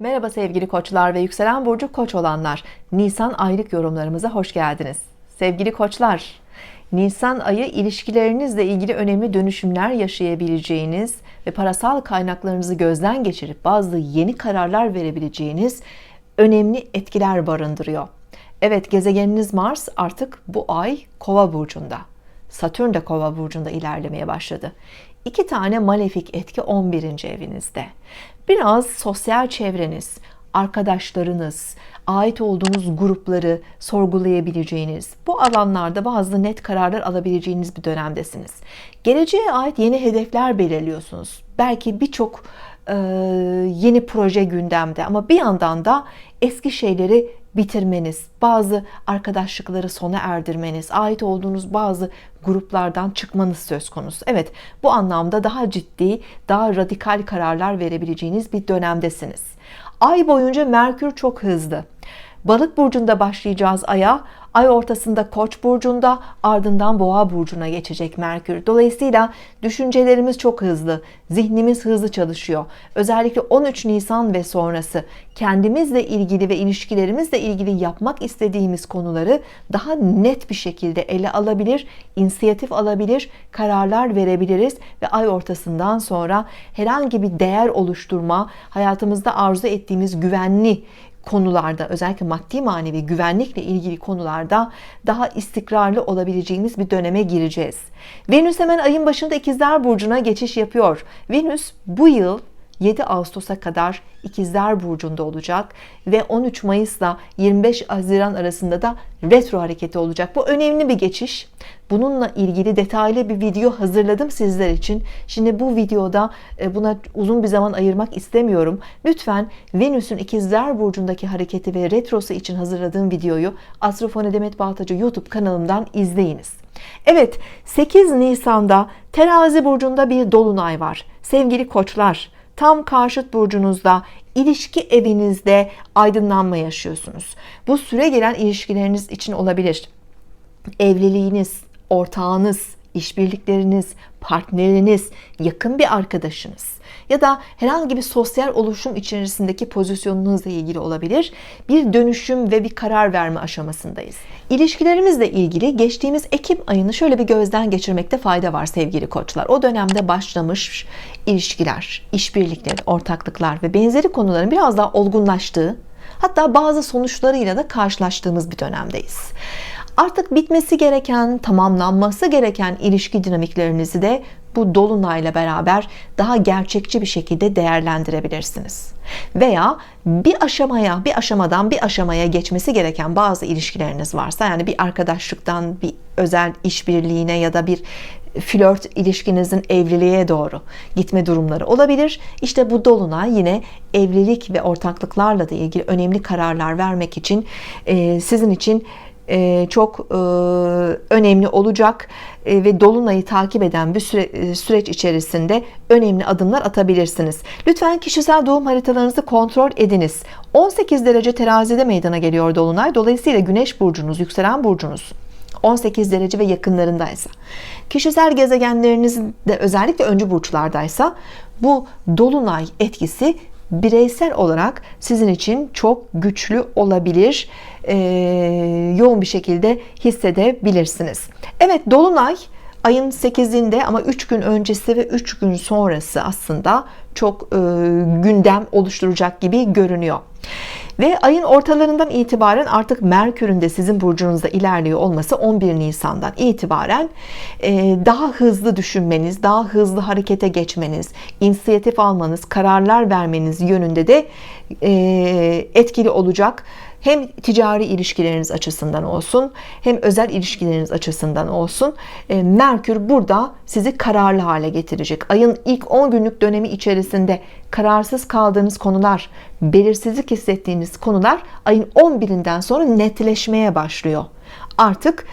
Merhaba sevgili koçlar ve yükselen burcu koç olanlar. Nisan aylık yorumlarımıza hoş geldiniz. Sevgili koçlar, Nisan ayı ilişkilerinizle ilgili önemli dönüşümler yaşayabileceğiniz ve parasal kaynaklarınızı gözden geçirip bazı yeni kararlar verebileceğiniz önemli etkiler barındırıyor. Evet gezegeniniz Mars artık bu ay Kova burcunda. Satürn de Kova burcunda ilerlemeye başladı. İki tane malefik etki 11. evinizde. Biraz sosyal çevreniz, arkadaşlarınız, ait olduğunuz grupları sorgulayabileceğiniz, bu alanlarda bazı net kararlar alabileceğiniz bir dönemdesiniz. Geleceğe ait yeni hedefler belirliyorsunuz. Belki birçok e, yeni proje gündemde ama bir yandan da eski şeyleri bitirmeniz, bazı arkadaşlıkları sona erdirmeniz, ait olduğunuz bazı gruplardan çıkmanız söz konusu. Evet, bu anlamda daha ciddi, daha radikal kararlar verebileceğiniz bir dönemdesiniz. Ay boyunca Merkür çok hızlı. Balık burcunda başlayacağız aya. Ay ortasında Koç burcunda, ardından Boğa burcuna geçecek Merkür. Dolayısıyla düşüncelerimiz çok hızlı, zihnimiz hızlı çalışıyor. Özellikle 13 Nisan ve sonrası kendimizle ilgili ve ilişkilerimizle ilgili yapmak istediğimiz konuları daha net bir şekilde ele alabilir, inisiyatif alabilir, kararlar verebiliriz ve ay ortasından sonra herhangi bir değer oluşturma, hayatımızda arzu ettiğimiz güvenli konularda özellikle maddi manevi güvenlikle ilgili konularda daha istikrarlı olabileceğimiz bir döneme gireceğiz. Venüs hemen ayın başında ikizler burcuna geçiş yapıyor. Venüs bu yıl 7 Ağustos'a kadar İkizler Burcu'nda olacak ve 13 Mayıs'la 25 Haziran arasında da retro hareketi olacak. Bu önemli bir geçiş. Bununla ilgili detaylı bir video hazırladım sizler için. Şimdi bu videoda e, buna uzun bir zaman ayırmak istemiyorum. Lütfen Venüs'ün İkizler Burcu'ndaki hareketi ve retrosu için hazırladığım videoyu Astrofone Demet Baltacı YouTube kanalımdan izleyiniz. Evet 8 Nisan'da Terazi Burcu'nda bir dolunay var. Sevgili koçlar tam karşıt burcunuzda ilişki evinizde aydınlanma yaşıyorsunuz. Bu süre gelen ilişkileriniz için olabilir. Evliliğiniz, ortağınız, işbirlikleriniz, partneriniz, yakın bir arkadaşınız ya da herhangi bir sosyal oluşum içerisindeki pozisyonunuzla ilgili olabilir. Bir dönüşüm ve bir karar verme aşamasındayız. İlişkilerimizle ilgili geçtiğimiz Ekim ayını şöyle bir gözden geçirmekte fayda var sevgili koçlar. O dönemde başlamış ilişkiler, işbirlikleri, ortaklıklar ve benzeri konuların biraz daha olgunlaştığı, hatta bazı sonuçlarıyla da karşılaştığımız bir dönemdeyiz artık bitmesi gereken, tamamlanması gereken ilişki dinamiklerinizi de bu dolunayla beraber daha gerçekçi bir şekilde değerlendirebilirsiniz. Veya bir aşamaya, bir aşamadan bir aşamaya geçmesi gereken bazı ilişkileriniz varsa yani bir arkadaşlıktan bir özel işbirliğine ya da bir flört ilişkinizin evliliğe doğru gitme durumları olabilir. İşte bu dolunay yine evlilik ve ortaklıklarla da ilgili önemli kararlar vermek için sizin için e, çok e, önemli olacak e, ve dolunayı takip eden bir süre, süreç içerisinde önemli adımlar atabilirsiniz. Lütfen kişisel doğum haritalarınızı kontrol ediniz. 18 derece terazide meydana geliyor dolunay. Dolayısıyla güneş burcunuz, yükselen burcunuz 18 derece ve yakınlarındaysa kişisel gezegenleriniz de özellikle öncü burçlardaysa bu dolunay etkisi bireysel olarak sizin için çok güçlü olabilir e, yoğun bir şekilde hissedebilirsiniz. Evet Dolunay ayın 8'inde ama 3 gün öncesi ve 3 gün sonrası aslında çok e, gündem oluşturacak gibi görünüyor ve ayın ortalarından itibaren artık Merkür'ün de sizin burcunuzda ilerliyor olması 11 Nisan'dan itibaren e, daha hızlı düşünmeniz, daha hızlı harekete geçmeniz, inisiyatif almanız, kararlar vermeniz yönünde de e, etkili olacak hem ticari ilişkileriniz açısından olsun hem özel ilişkileriniz açısından olsun e, Merkür burada sizi kararlı hale getirecek. Ayın ilk 10 günlük dönemi içerisinde kararsız kaldığınız konular belirsizlik hissettiğiniz konular ayın 11'inden sonra netleşmeye başlıyor. Artık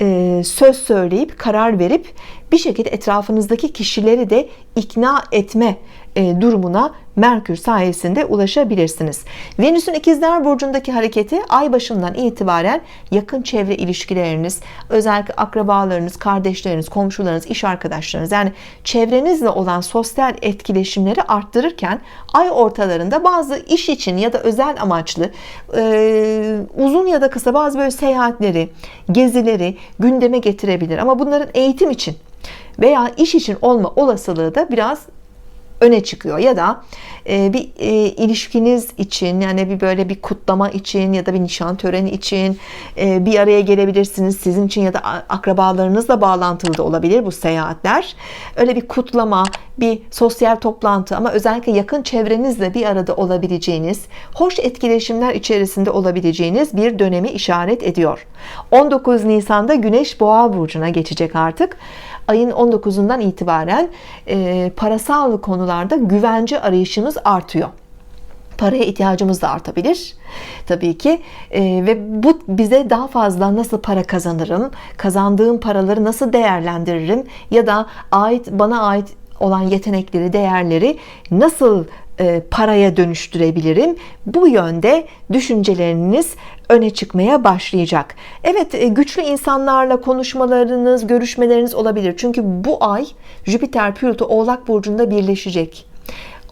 e, söz söyleyip karar verip bir şekilde etrafınızdaki kişileri de ikna etme e, durumuna Merkür sayesinde ulaşabilirsiniz. Venüs'ün ikizler burcundaki hareketi ay başından itibaren yakın çevre ilişkileriniz, özellikle akrabalarınız, kardeşleriniz, komşularınız, iş arkadaşlarınız yani çevrenizle olan sosyal etkileşimleri arttırırken ay ortalarında bazı iş için ya da özel amaçlı e, uzun ya da kısa bazı böyle seyahatleri, gezileri gündeme getirebilir. Ama bunların eğitim için veya iş için olma olasılığı da biraz öne çıkıyor. Ya da e, bir e, ilişkiniz için yani bir böyle bir kutlama için ya da bir nişan töreni için e, bir araya gelebilirsiniz sizin için ya da akrabalarınızla bağlantılı da olabilir bu seyahatler. Öyle bir kutlama bir sosyal toplantı ama özellikle yakın çevrenizle bir arada olabileceğiniz hoş etkileşimler içerisinde olabileceğiniz bir dönemi işaret ediyor. 19 Nisan'da Güneş Boğa burcuna geçecek artık ayın 19'undan itibaren e, parasal konularda güvence arayışımız artıyor. Paraya ihtiyacımız da artabilir tabii ki. E, ve bu bize daha fazla nasıl para kazanırım kazandığım paraları nasıl değerlendiririm ya da ait bana ait olan yetenekleri değerleri nasıl e, paraya dönüştürebilirim? Bu yönde düşünceleriniz öne çıkmaya başlayacak Evet e, güçlü insanlarla konuşmalarınız görüşmeleriniz olabilir çünkü bu ay Jüpiter Plüto Oğlak Burcu'nda birleşecek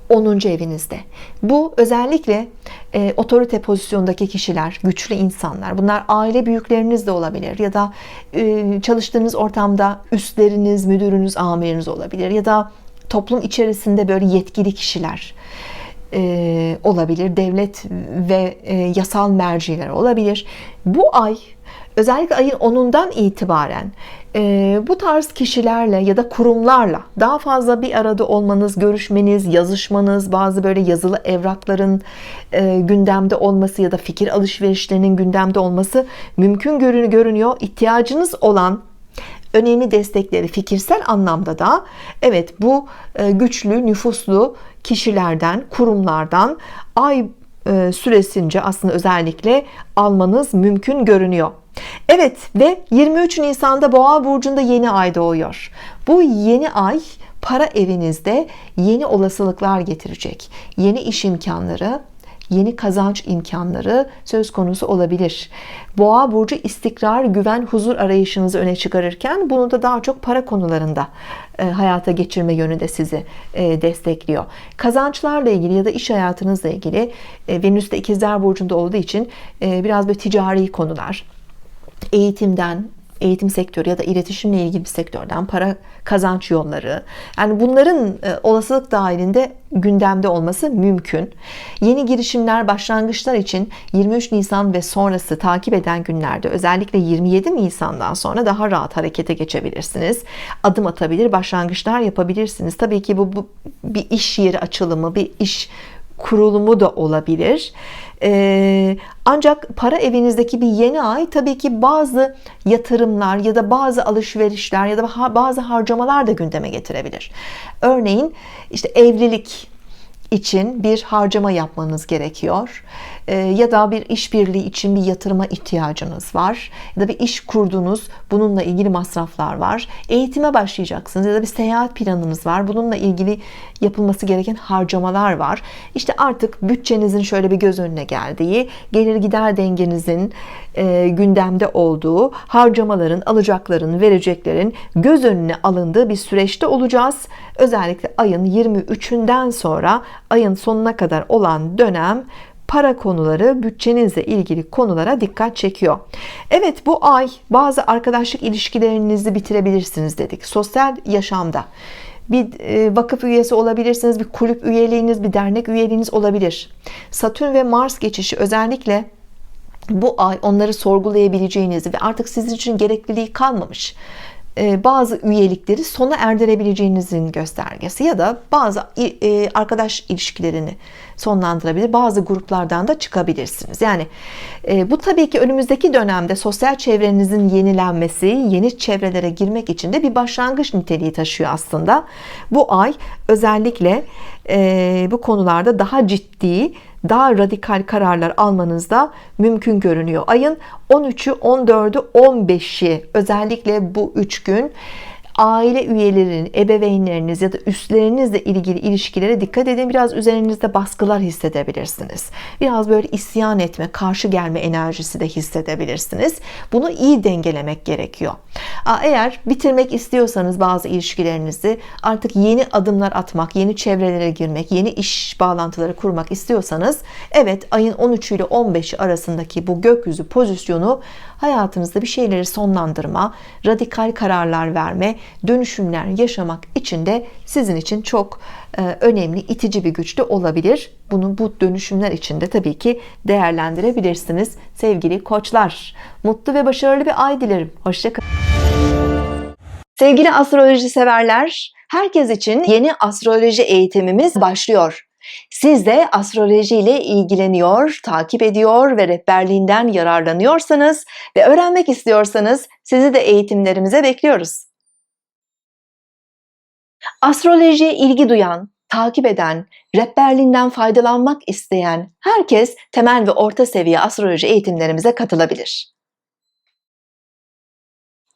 10. evinizde. Bu özellikle e, otorite pozisyondaki kişiler, güçlü insanlar. Bunlar aile büyükleriniz de olabilir ya da e, çalıştığınız ortamda üstleriniz, müdürünüz, amiriniz olabilir ya da toplum içerisinde böyle yetkili kişiler e, olabilir. Devlet ve e, yasal merciler olabilir. Bu ay özellikle ayın 10'undan itibaren e, bu tarz kişilerle ya da kurumlarla daha fazla bir arada olmanız, görüşmeniz, yazışmanız, bazı böyle yazılı evrakların e, gündemde olması ya da fikir alışverişlerinin gündemde olması mümkün görünüyor. İhtiyacınız olan önemli destekleri fikirsel anlamda da evet bu e, güçlü nüfuslu kişilerden kurumlardan ay e, süresince aslında özellikle almanız mümkün görünüyor. Evet ve 23 Nisan'da Boğa burcunda yeni ay doğuyor. Bu yeni ay para evinizde yeni olasılıklar getirecek. Yeni iş imkanları yeni kazanç imkanları söz konusu olabilir. Boğa burcu istikrar, güven, huzur arayışınızı öne çıkarırken bunu da daha çok para konularında e, hayata geçirme yönünde sizi e, destekliyor. Kazançlarla ilgili ya da iş hayatınızla ilgili e, Venüs de ikizler burcunda olduğu için biraz böyle ticari konular, eğitimden, eğitim sektörü ya da iletişimle ilgili bir sektörden para kazanç yolları. Yani bunların e, olasılık dahilinde gündemde olması mümkün. Yeni girişimler başlangıçlar için 23 Nisan ve sonrası takip eden günlerde özellikle 27 Nisan'dan sonra daha rahat harekete geçebilirsiniz. Adım atabilir başlangıçlar yapabilirsiniz. Tabii ki bu, bu bir iş yeri açılımı bir iş kurulumu da olabilir. Ee, ancak para evinizdeki bir yeni ay tabii ki bazı yatırımlar ya da bazı alışverişler ya da bazı harcamalar da gündeme getirebilir. Örneğin işte evlilik için bir harcama yapmanız gerekiyor. Ee, ya da bir işbirliği için bir yatırıma ihtiyacınız var. Ya da bir iş kurdunuz bununla ilgili masraflar var. Eğitime başlayacaksınız ya da bir seyahat planınız var. Bununla ilgili yapılması gereken harcamalar var. İşte artık bütçenizin şöyle bir göz önüne geldiği gelir gider dengenizin e, gündemde olduğu harcamaların alacakların vereceklerin göz önüne alındığı bir süreçte olacağız. Özellikle ayın 23'ünden sonra ayın sonuna kadar olan dönem para konuları bütçenizle ilgili konulara dikkat çekiyor. Evet bu ay bazı arkadaşlık ilişkilerinizi bitirebilirsiniz dedik sosyal yaşamda. Bir e, vakıf üyesi olabilirsiniz bir kulüp üyeliğiniz bir dernek üyeliğiniz olabilir. Satürn ve Mars geçişi özellikle bu ay onları sorgulayabileceğinizi ve artık sizin için gerekliliği kalmamış e, bazı üyelikleri sona erdirebileceğinizin göstergesi ya da bazı e, arkadaş ilişkilerini sonlandırabilir bazı gruplardan da çıkabilirsiniz. Yani e, bu tabii ki önümüzdeki dönemde sosyal çevrenizin yenilenmesi yeni çevrelere girmek için de bir başlangıç niteliği taşıyor aslında. Bu ay özellikle bu konularda daha ciddi daha radikal kararlar almanız da mümkün görünüyor. Ayın 13'ü 14'ü 15'i özellikle bu üç gün aile üyelerinin, ebeveynleriniz ya da üstlerinizle ilgili ilişkilere dikkat edin. Biraz üzerinizde baskılar hissedebilirsiniz. Biraz böyle isyan etme, karşı gelme enerjisi de hissedebilirsiniz. Bunu iyi dengelemek gerekiyor. Eğer bitirmek istiyorsanız bazı ilişkilerinizi artık yeni adımlar atmak, yeni çevrelere girmek, yeni iş bağlantıları kurmak istiyorsanız evet ayın 13 ile 15 arasındaki bu gökyüzü pozisyonu hayatınızda bir şeyleri sonlandırma, radikal kararlar verme, dönüşümler yaşamak için de sizin için çok e, önemli, itici bir güç de olabilir. Bunu bu dönüşümler için de tabii ki değerlendirebilirsiniz. Sevgili koçlar, mutlu ve başarılı bir ay dilerim. Hoşçakalın. Sevgili astroloji severler, herkes için yeni astroloji eğitimimiz başlıyor. Siz de astroloji ile ilgileniyor, takip ediyor ve rehberliğinden yararlanıyorsanız ve öğrenmek istiyorsanız sizi de eğitimlerimize bekliyoruz. Astrolojiye ilgi duyan, takip eden, rehberliğinden faydalanmak isteyen herkes temel ve orta seviye astroloji eğitimlerimize katılabilir.